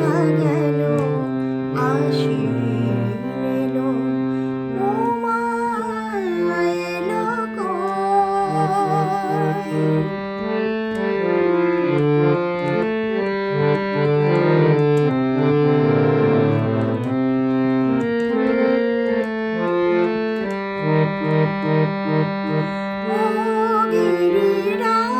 আশা গেল আশির এলো উমা এলো কয় Oh,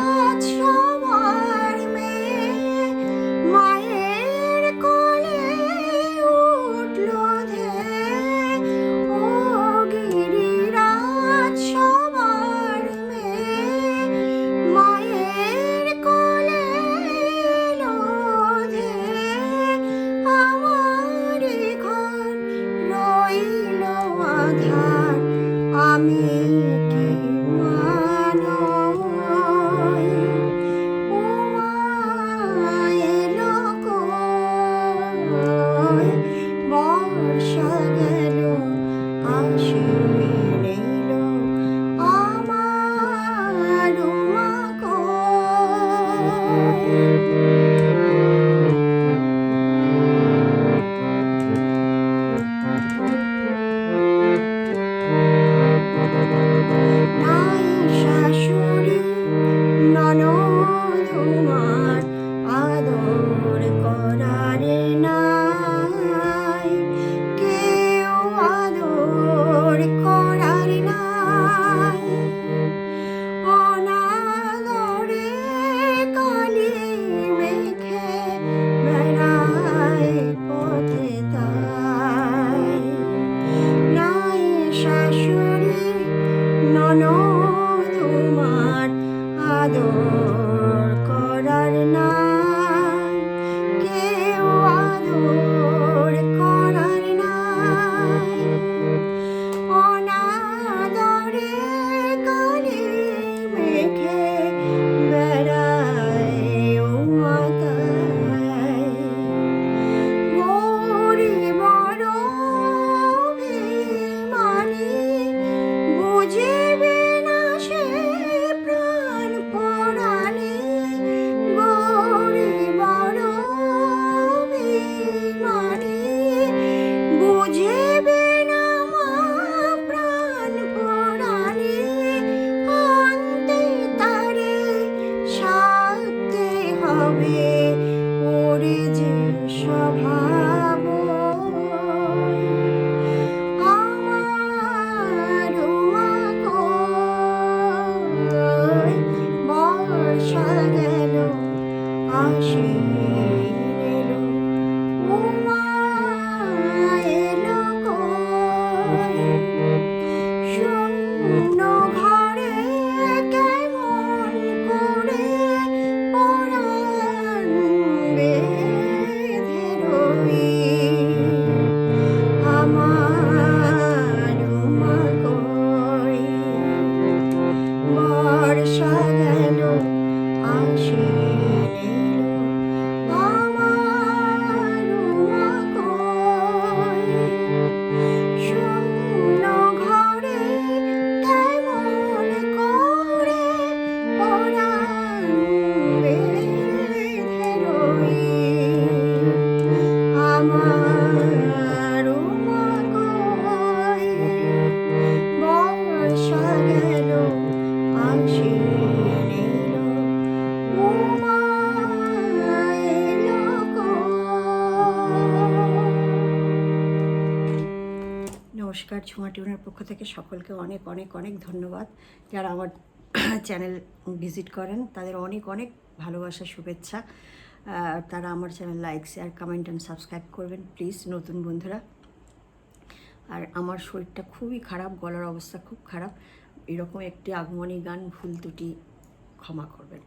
Marisha. ঝুমা টিউনের পক্ষ থেকে সকলকে অনেক অনেক অনেক ধন্যবাদ। যারা আমার চ্যানেল ভিজিট করেন, তাদের অনেক অনেক ভালোবাসা, শুভেচ্ছা। তারা আমার channel like share comment and subscribe করবেন প্লিজ নতুন বন্ধুরা। আর আমার শরীরটা খুবই খারাপ, গলার অবস্থা খুব খারাপ। এরকম একটি আগমনী গান ভুল ত্রুটি ক্ষমা করবেন।